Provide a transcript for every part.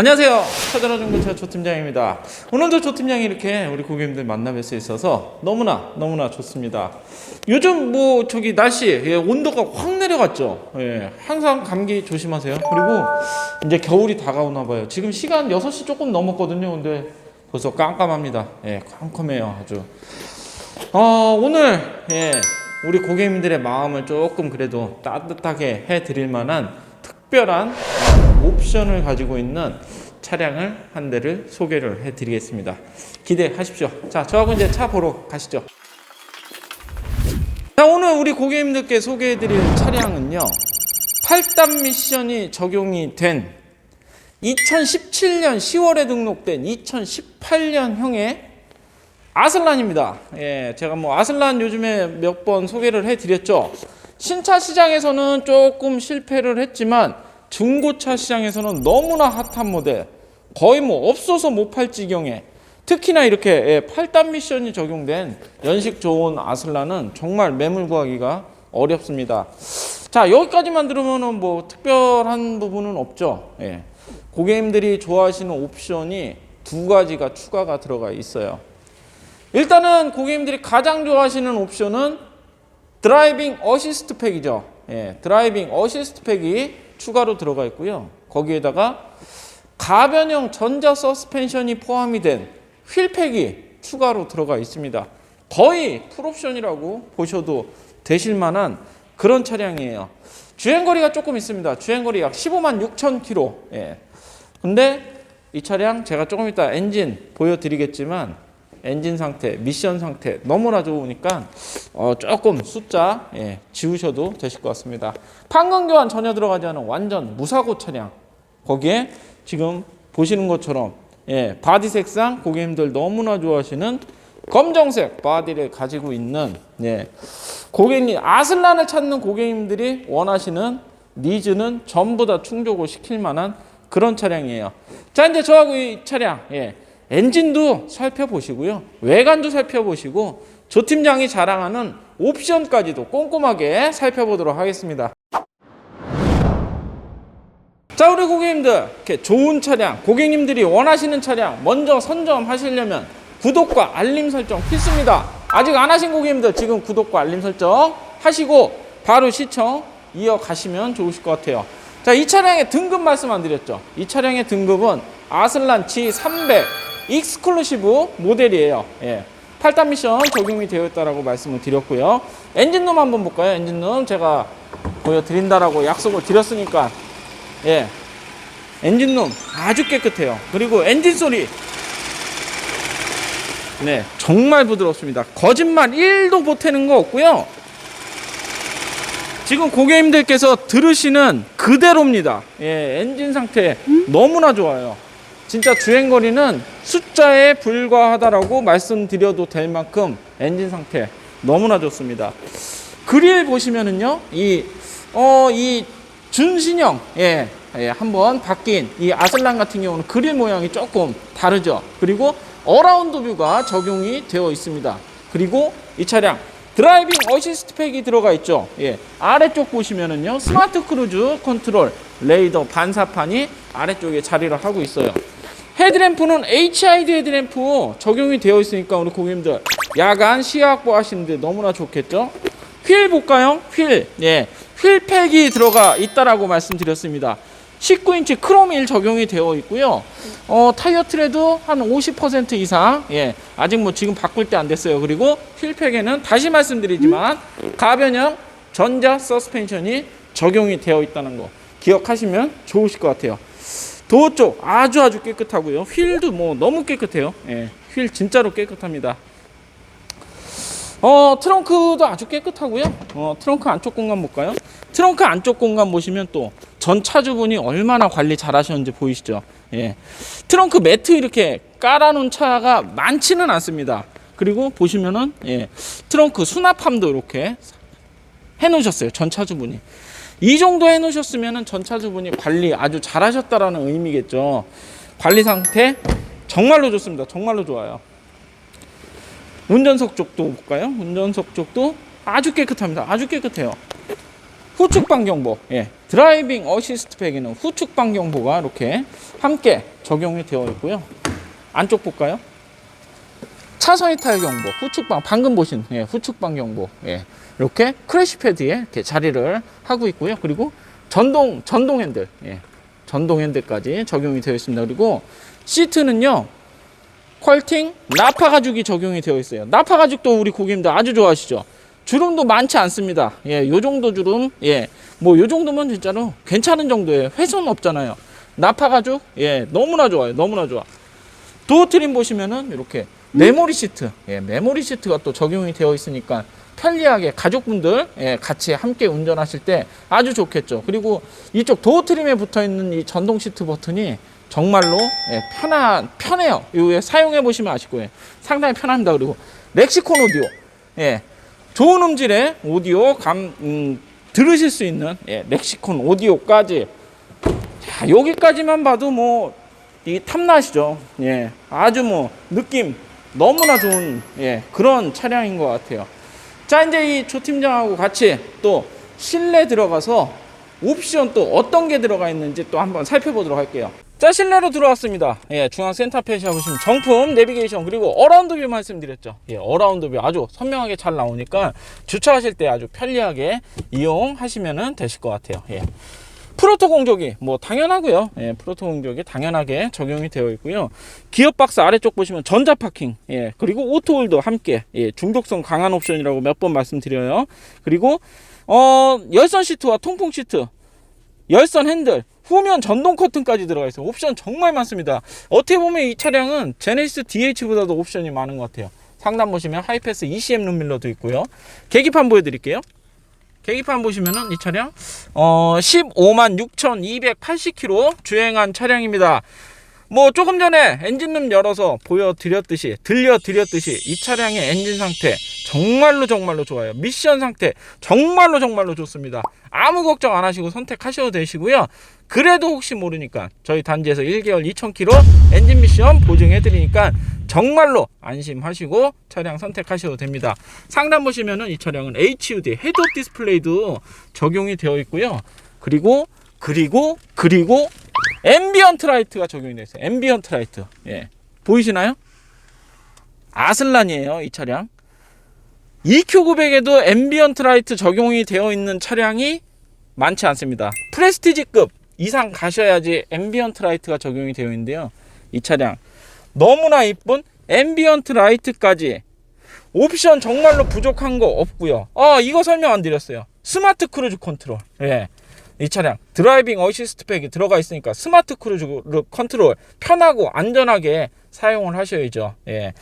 안녕하세요. 차전화 중고차 조팀장입니다. 오늘도 조팀장이 이렇게 우리 고객님들 만나 뵐 수 있어서 너무나 너무나 좋습니다. 요즘 뭐 저기 날씨 예, 온도가 확 내려갔죠. 예, 항상 감기 조심하세요. 그리고 이제 겨울이 다가오나 봐요. 지금 시간 6시 조금 넘었거든요. 근데 벌써 깜깜합니다. 예, 깜깜해요. 아주. 어, 오늘 예, 우리 고객님들의 마음을 조금 그래도 따뜻하게 해 드릴 만한 특별한 옵션을 가지고 있는 차량을 한 대를 소개를 해 드리겠습니다. 기대하십시오. 자, 저하고 이제 차 보러 가시죠. 자, 오늘 우리 고객님들께 소개해 드릴 차량은요. 8단 미션이 적용이 된 2017년 10월에 등록된 2018년형의 아슬란입니다. 예, 제가 뭐 아슬란 요즘에 몇 번 소개를 해드렸죠. 신차 시장에서는 조금 실패를 했지만 중고차 시장에서는 너무나 핫한 모델, 거의 뭐 없어서 못 팔 지경에 특히나 이렇게 예, 8단 미션이 적용된 연식 좋은 아슬란은 정말 매물 구하기가 어렵습니다. 자 여기까지만 들으면은 뭐 특별한 부분은 없죠. 예. 고객님들이 좋아하시는 옵션이 두 가지가 추가가 들어가 있어요. 일단은 고객님들이 가장 좋아하시는 옵션은 드라이빙 어시스트 팩이죠. 예, 드라이빙 어시스트 팩이 추가로 들어가 있고요. 거기에다가 가변형 전자 서스펜션이 포함이 된 휠팩이 추가로 들어가 있습니다. 거의 풀옵션이라고 보셔도 되실 만한 그런 차량이에요. 주행거리가 조금 있습니다. 주행거리 약 15만 6천 킬로. 예. 근데 이 차량 제가 조금 이따 엔진 보여드리겠지만 엔진 상태, 미션 상태 너무나 좋으니까 어, 조금 숫자 예, 지우셔도 되실 것 같습니다. 판금 교환 전혀 들어가지 않은 완전 무사고 차량. 거기에 지금 보시는 것처럼 예, 바디 색상 고객님들 너무나 좋아하시는 검정색 바디를 가지고 있는 예, 고객님 아슬란을 찾는 고객님들이 원하시는 니즈는 전부 다 충족을 시킬 만한 그런 차량이에요. 자 이제 저하고 이 차량 예, 엔진도 살펴보시고요. 외관도 살펴보시고 조 팀장이 자랑하는 옵션까지도 꼼꼼하게 살펴보도록 하겠습니다. 자, 우리 고객님들, 이렇게 좋은 차량, 고객님들이 원하시는 차량 먼저 선점하시려면 구독과 알림 설정 필수입니다. 아직 안 하신 고객님들 지금 구독과 알림 설정 하시고 바로 시청 이어가시면 좋으실 것 같아요. 자, 이 차량의 등급 말씀 안 드렸죠? 이 차량의 등급은 아슬란 G300 익스클루시브 모델이에요. 예. 8단 미션 적용이 되어 있다라고 말씀을 드렸고요. 엔진룸 한번 볼까요? 엔진룸 제가 보여드린다라고 약속을 드렸으니까 예. 엔진룸 아주 깨끗해요. 그리고 엔진 소리 네, 정말 부드럽습니다. 거짓말 1도 보태는 거 없고요. 지금 고객님들께서 들으시는 그대로입니다. 예, 엔진 상태 너무나 좋아요. 진짜 주행거리는 숫자에 불과하다라고 말씀드려도 될 만큼 엔진 상태 너무나 좋습니다. 그릴 보시면은요, 이, 어, 이 준신형, 예, 예, 한번 바뀐 이 아슬란 같은 경우는 그릴 모양이 조금 다르죠. 그리고 어라운드 뷰가 적용이 되어 있습니다. 그리고 이 차량 드라이빙 어시스트 팩이 들어가 있죠. 예. 아래쪽 보시면은요. 스마트 크루즈 컨트롤 레이더 반사판이 아래쪽에 자리를 하고 있어요. 헤드램프는 HID 헤드램프 적용이 되어 있으니까 우리 고객님들 야간 시야 확보 하시는데 너무나 좋겠죠. 휠 볼까요? 휠. 예. 휠팩이 들어가 있다라고 말씀드렸습니다. 19인치 크롬 1 적용이 되어 있고요. 어, 타이어 트레도 한 50% 이상. 예. 아직 뭐 지금 바꿀 때 안 됐어요. 그리고 휠팩에는 다시 말씀드리지만 가변형 전자 서스펜션이 적용이 되어 있다는 거 기억하시면 좋으실 것 같아요. 도어 쪽 아주 아주 깨끗하고요. 휠도 뭐 너무 깨끗해요. 예. 휠 진짜로 깨끗합니다. 어, 트렁크도 아주 깨끗하고요. 어, 트렁크 안쪽 공간 볼까요? 트렁크 안쪽 공간 보시면 또 전 차주분이 얼마나 관리 잘 하셨는지 보이시죠? 예. 트렁크 매트 이렇게 깔아놓은 차가 많지는 않습니다. 그리고 보시면은, 예. 트렁크 수납함도 이렇게 해놓으셨어요. 전 차주분이. 이 정도 해놓으셨으면은 전 차주분이 관리 아주 잘 하셨다라는 의미겠죠. 관리 상태 정말로 좋습니다. 정말로 좋아요. 운전석 쪽도 볼까요? 운전석 쪽도 아주 깨끗합니다. 아주 깨끗해요. 후측방 경보, 예, 드라이빙 어시스트 백에는 후측방 경보가 이렇게 함께 적용이 되어 있고요. 안쪽 볼까요? 차선 이탈 경보, 후측방 방금 보신 예, 후측방 경보, 예, 이렇게 크래시 패드에 이렇게 자리를 하고 있고요. 그리고 전동 전동 핸들, 예, 전동 핸들까지 적용이 되어 있습니다. 그리고 시트는요. 퀄팅 나파 가죽이 적용이 되어 있어요. 나파 가죽도 우리 고객님들 아주 좋아하시죠. 주름도 많지 않습니다. 예, 요 정도 주름, 예, 뭐 요 정도면 진짜로 괜찮은 정도예요. 훼손 없잖아요. 나파 가죽, 예, 너무나 좋아요. 너무나 좋아. 도어 트림 보시면은 이렇게 메모리 시트, 예, 메모리 시트가 또 적용이 되어 있으니까 편리하게 가족분들 예, 같이 함께 운전하실 때 아주 좋겠죠. 그리고 이쪽 도어 트림에 붙어 있는 이 전동 시트 버튼이 정말로 예, 편한 편해요. 이거 사용해 보시면 아실 거예요. 상당히 편합니다. 그리고 렉시콘 오디오, 예, 좋은 음질의 오디오 감 음, 들으실 수 있는 예, 렉시콘 오디오까지 자, 여기까지만 봐도 뭐 이 탐나시죠. 예, 아주 뭐 느낌 너무나 좋은 예, 그런 차량인 것 같아요. 자, 이제 이 조 팀장하고 같이 또 실내 들어가서 옵션 또 어떤 게 들어가 있는지 또 한번 살펴보도록 할게요. 자, 실내로 들어왔습니다. 예, 중앙 센터페이지에 보시면 정품, 내비게이션, 그리고 어라운드 뷰 말씀드렸죠. 예, 어라운드 뷰 아주 선명하게 잘 나오니까 주차하실 때 아주 편리하게 이용하시면 되실 것 같아요. 예. 프로토 공조기 뭐 당연하고요. 예, 프로토 공조기 당연하게 적용이 되어 있고요. 기어 박스 아래쪽 보시면 전자 파킹, 예, 그리고 오토홀도 함께 예, 중독성 강한 옵션이라고 몇 번 말씀드려요. 그리고 어, 열선 시트와 통풍 시트, 열선 핸들, 후면 전동 커튼까지 들어가 있어요. 옵션 정말 많습니다. 어떻게 보면 이 차량은 제네시스 DH보다도 옵션이 많은 것 같아요. 상단 보시면 하이패스 ECM 룸밀러도 있고요. 계기판 보여드릴게요. 계기판 보시면은 이 차량 어 15만 6,280km 주행한 차량입니다. 뭐 조금 전에 엔진룸 열어서 보여드렸듯이 들려드렸듯이 이 차량의 엔진 상태 정말로 정말로 좋아요. 미션 상태 정말로 정말로 좋습니다. 아무 걱정 안 하시고 선택하셔도 되시고요. 그래도 혹시 모르니까 저희 단지에서 1개월 2,000km 엔진 미션 보증해 드리니까 정말로 안심하시고 차량 선택하셔도 됩니다. 상단 보시면은 이 차량은 HUD 헤드업 디스플레이도 적용이 되어 있고요. 그리고 그리고 그리고 앰비언트 라이트가 적용이 되어 있어요. 앰비언트 라이트. 예. 보이시나요? 아슬란이에요, 이 차량. EQ900에도 앰비언트 라이트 적용이 되어 있는 차량이 많지 않습니다. 프레스티지급 이상 가셔야지 앰비언트 라이트가 적용이 되어 있는데요. 이 차량 너무나 이쁜 앰비언트 라이트까지 옵션 정말로 부족한 거 없고요. 아 이거 설명 안 드렸어요. 스마트 크루즈 컨트롤. 예. 이 차량 드라이빙 어시스트 팩이 들어가 있으니까 스마트 크루즈 컨트롤 편하고 안전하게 사용을 하셔야죠. 예.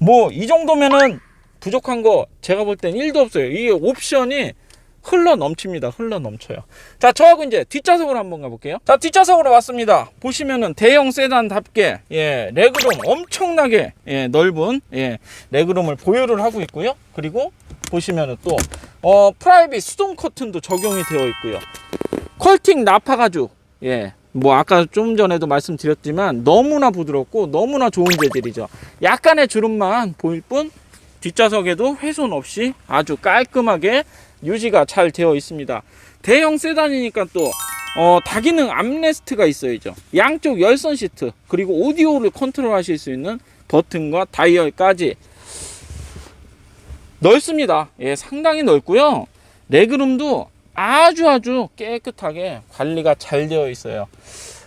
뭐 이 정도면은 부족한 거 제가 볼 땐 1도 없어요. 이 옵션이 흘러 넘칩니다. 흘러 넘쳐요. 자, 저하고 이제 뒷좌석으로 한번 가볼게요. 자, 뒷좌석으로 왔습니다. 보시면은 대형 세단답게 예, 레그룸 엄청나게 예, 넓은 예, 레그룸을 보유를 하고 있고요. 그리고 보시면은 또 어, 프라이빗 수동 커튼도 적용이 되어 있고요. 컬팅 나파 가죽 예. 뭐 아까 좀 전에도 말씀드렸지만 너무나 부드럽고 너무나 좋은 재질이죠. 약간의 주름만 보일 뿐 뒷좌석에도 훼손 없이 아주 깔끔하게 유지가 잘 되어 있습니다. 대형 세단이니까 또 어, 다기능 암레스트가 있어야죠. 양쪽 열선 시트 그리고 오디오를 컨트롤하실 수 있는 버튼과 다이얼까지 넓습니다. 예, 상당히 넓고요. 레그룸도 아주 아주 깨끗하게 관리가 잘 되어 있어요.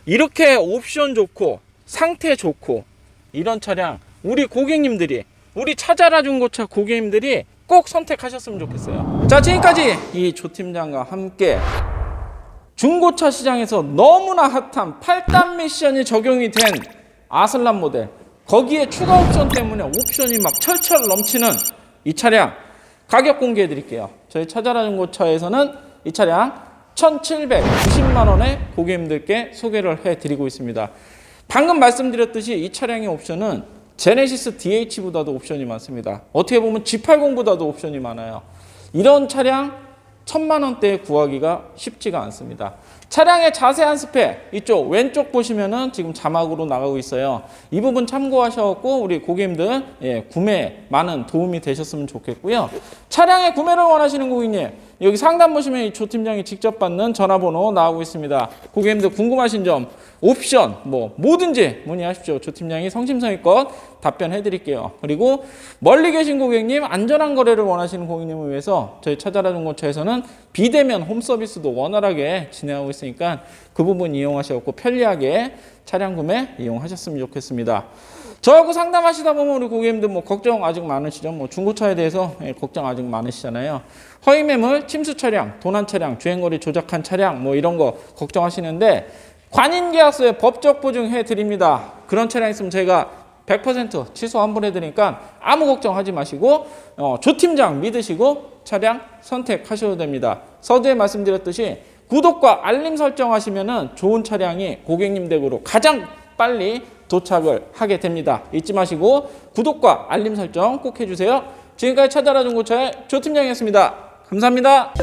이렇게 옵션 좋고 상태 좋고 이런 차량 우리 고객님들이 우리 찾아라 중고차 고객님들이 꼭 선택하셨으면 좋겠어요. 자, 지금까지 이 조 팀장과 함께 중고차 시장에서 너무나 핫한 8단 미션이 적용이 된 아슬란 모델 거기에 추가 옵션 때문에 옵션이 막 철철 넘치는 이 차량 가격 공개해 드릴게요. 저희 찾아라 중고차에서는 이 차량 1,790만 원에 고객님들께 소개를 해 드리고 있습니다. 방금 말씀드렸듯이 이 차량의 옵션은 제네시스 DH보다도 옵션이 많습니다. 어떻게 보면 G80보다도 옵션이 많아요. 이런 차량 천만 원대에 구하기가 쉽지가 않습니다. 차량의 자세한 스펙 이쪽 왼쪽 보시면은 지금 자막으로 나가고 있어요. 이 부분 참고하셔갖고 우리 고객님들 예, 구매 많은 도움이 되셨으면 좋겠고요. 차량의 구매를 원하시는 고객님 여기 상담 보시면 이 조 팀장이 직접 받는 전화번호 나오고 있습니다. 고객님들 궁금하신 점, 옵션 뭐 뭐든지 문의하십시오. 조 팀장이 성심성의껏 답변해 드릴게요. 그리고 멀리 계신 고객님 안전한 거래를 원하시는 고객님을 위해서 저희 찾아라 중고차에서는 비대면 홈 서비스도 원활하게 진행하고 있으니까 그 부분 이용하셔서 편리하게 차량 구매 이용하셨으면 좋겠습니다. 저하고 상담하시다 보면 우리 고객님들 뭐 걱정 아직 많으시죠? 뭐 중고차에 대해서 예, 걱정 아직 많으시잖아요. 허위 매물, 침수 차량, 도난 차량, 주행거리 조작한 차량 뭐 이런 거 걱정하시는데 관인 계약서에 법적 보증해 드립니다. 그런 차량 있으면 저희가 100% 취소 환불해 드리니까 아무 걱정하지 마시고 어, 조 팀장 믿으시고 차량 선택하셔도 됩니다. 서두에 말씀드렸듯이 구독과 알림 설정하시면은 좋은 차량이 고객님 댁으로 가장 빨리 도착을 하게 됩니다. 잊지 마시고 구독과 알림 설정 꼭 해주세요. 지금까지 찾아라 중고차의 조 팀장이었습니다. 감사합니다.